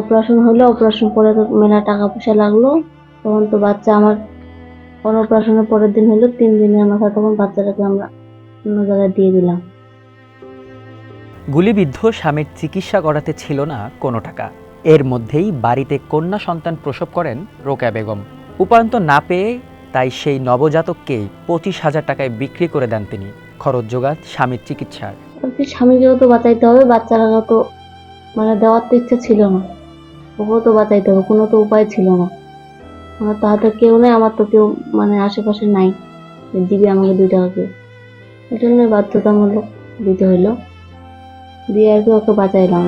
Operation হলো operation করে তো মেলা টাকা পয়সা লাগল। তখন তো বাচ্চা আমার অপারেশনের পরের দিন হলো তিন দিনের মাথায় তখন বাচ্চাটাকে আমরা অন্য জায়গায় দিয়ে দিলাম। গুলিবিদ্ধ স্বামীর চিকিৎসা করাতে ছিল না কোনো টাকা। এর মধ্যেই বাড়িতে কন্যা সন্তান প্রসব করেন রোকেয়া বেগম। উপায়ন্ত না পেয়ে তাই সেই নবজাতককেই পঁচিশ হাজার টাকায় বিক্রি করে দেন তিনি। খরচ যোগান স্বামীর চিকিৎসার। স্বামীকেও তো বাঁচাইতে হবে বাচ্চারাও তো মানে দেওয়ার তো ইচ্ছা ছিল না। ওকেও তো বাঁচাইতে হবে কোনো তো উপায় ছিল না। আমার তো হাতে কেউ নেই আমার তো কেউ মানে আশেপাশে নাই। দিবি আমাকে দুই টাকা কেউ এই জন্যই বাধ্যতামূলক দিতে হইল। দিয়ে আর কি ওকে বাঁচাইলাম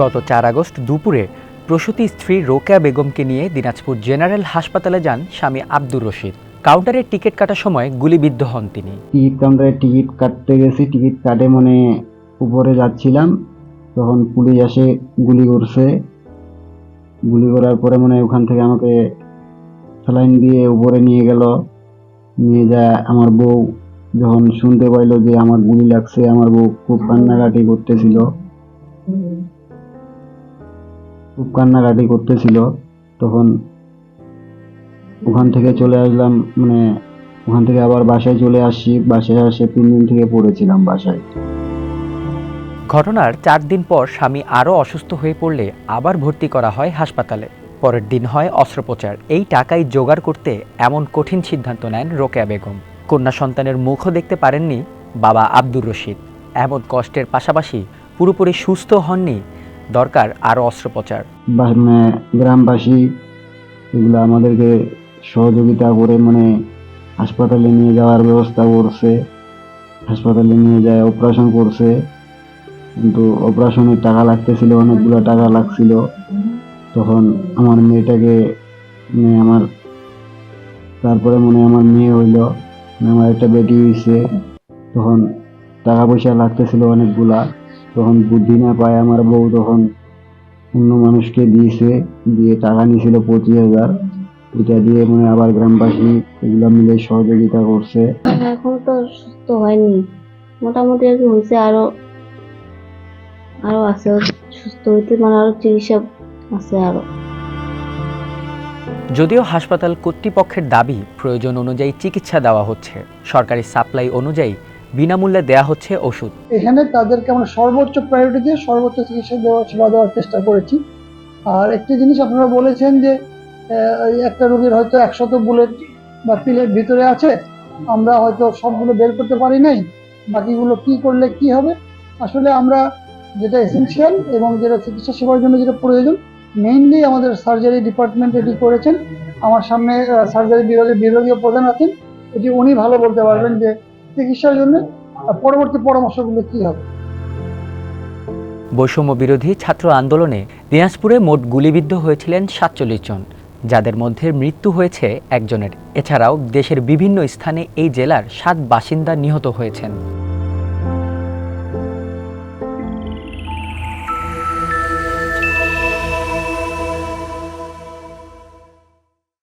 গত চার আগস্ট দুপুরে প্রসূতি স্ত্রী রোকেয়া বেগমকে নিয়ে দিনাজপুর জেনারেল হাসপাতালে যান স্বামী আব্দুর রশিদ। কাউন্টারে টিকিট কাটার সময় গুলিবিদ্ধ হন তিনি। টিকিট কাউন্টারে টিকিট কাটতে গেছি টিকিট কাটে মানে উপরে যাচ্ছিলাম। তখন পুলিশ এসে গুলি করছে। গুলি করার পরে মানে ওখান থেকে আমাকে স্যালাইন দিয়ে উপরে নিয়ে গেল। নিয়ে যায় আমার বউ। যখন শুনতে পাইলো যে আমার গুলি লাগছে, আমার বউ খুব কান্নাকাটি করতেছিল। খুব কান্নাকাটি করতেছিল। তখন ওখান থেকে চলে আসলাম মানে ওখান থেকে আবার বাসায় চলে আসি বাসায় আসে তিন দিন থেকে পড়েছিলাম বাসায়। ঘটনার চার দিন পর স্বামী আরও অসুস্থ হয়ে পড়লে আবার ভর্তি করা হয় হাসপাতালে। পরের দিন হয় অস্ত্রোপচার। এই টাকাই জোগাড় করতে এমন কঠিন সিদ্ধান্ত নেন রোকেয়া বেগম। কন্যা সন্তানের মুখও দেখতে পারেননি বাবা আব্দুর রশিদ। এমন কষ্টের পাশাপাশি পুরোপুরি সুস্থ হননি দরকার আরও অস্ত্রোপচার। গ্রামবাসী এগুলো আমাদেরকে সহযোগিতা করে মানে হাসপাতালে নিয়ে যাওয়ার ব্যবস্থা করছে, হাসপাতালে নিয়ে যায়, অপারেশন করছে। কিন্তু অপারেশনের টাকা লাগতেছিল, অনেকগুলো টাকা লাগছিল। তখন আমার মেয়েটাকে মানে আমার তারপরে মনে আমার মেয়ে হইল। মানে আমার একটা বেটি হয়েছে তখন টাকা পয়সা লাগতেছিল অনেকগুলা। তখন বুদ্ধি না পায় আমার বউ তখন অন্য মানুষকে দিয়েছে। দিয়ে টাকা নিয়েছিল পঁচিশ হাজার। এটা দিয়ে মানে আবার গ্রামবাসী এগুলো মিলে সহযোগিতা করছে। এখন তো সুস্থ হয়নি। মোটামুটি আর কি হয়েছে আরও আরও আছে সুস্থ হইতে মানে আরও চিকিৎসা আছে আরও। যদিও হাসপাতাল কর্তৃপক্ষের দাবি প্রয়োজন অনুযায়ী চিকিৎসা দেওয়া হচ্ছে সরকারি সাপ্লাই অনুযায়ী বিনামূল্যে দেয়া হচ্ছে ওষুধ। এখানে তাদেরকে আমরা সর্বোচ্চ প্রায়োরিটি দিয়ে সর্বোচ্চ চিকিৎসা দেওয়ার সেবা দেওয়ার চেষ্টা করেছি। আর একটি জিনিস আপনারা বলেছেন যে আহ, একটা রোগীর হয়তো একশত বুলেট বা পিলের ভিতরে আছে আমরা হয়তো সবগুলো বের করতে পারি নাই বাকিগুলো কি করলে কি হবে? আসলে আমরা যেটা এসেনশিয়াল এবং যেটা চিকিৎসা সেবার জন্য যেটা প্রয়োজন মেইনলি আমাদের সার্জারি ডিপার্টমেন্ট এটি করেছেন। আমার সামনে সার্জারি বিভাগের বিভাগীয় প্রধান আছেন। এটি উনি ভালো বলতে পারবেন যে চিকিৎসার জন্য পরবর্তী পরামর্শগুলো কি হবে। বৈষম্য বিরোধী ছাত্র আন্দোলনে দিনাজপুরে মোট গুলিবিদ্ধ হয়েছিলেন সাতচল্লিশ জন, যাদের মধ্যে মৃত্যু হয়েছে একজনের। এছাড়াও দেশের বিভিন্ন স্থানে এই জেলার সাত বাসিন্দা নিহত হয়েছেন।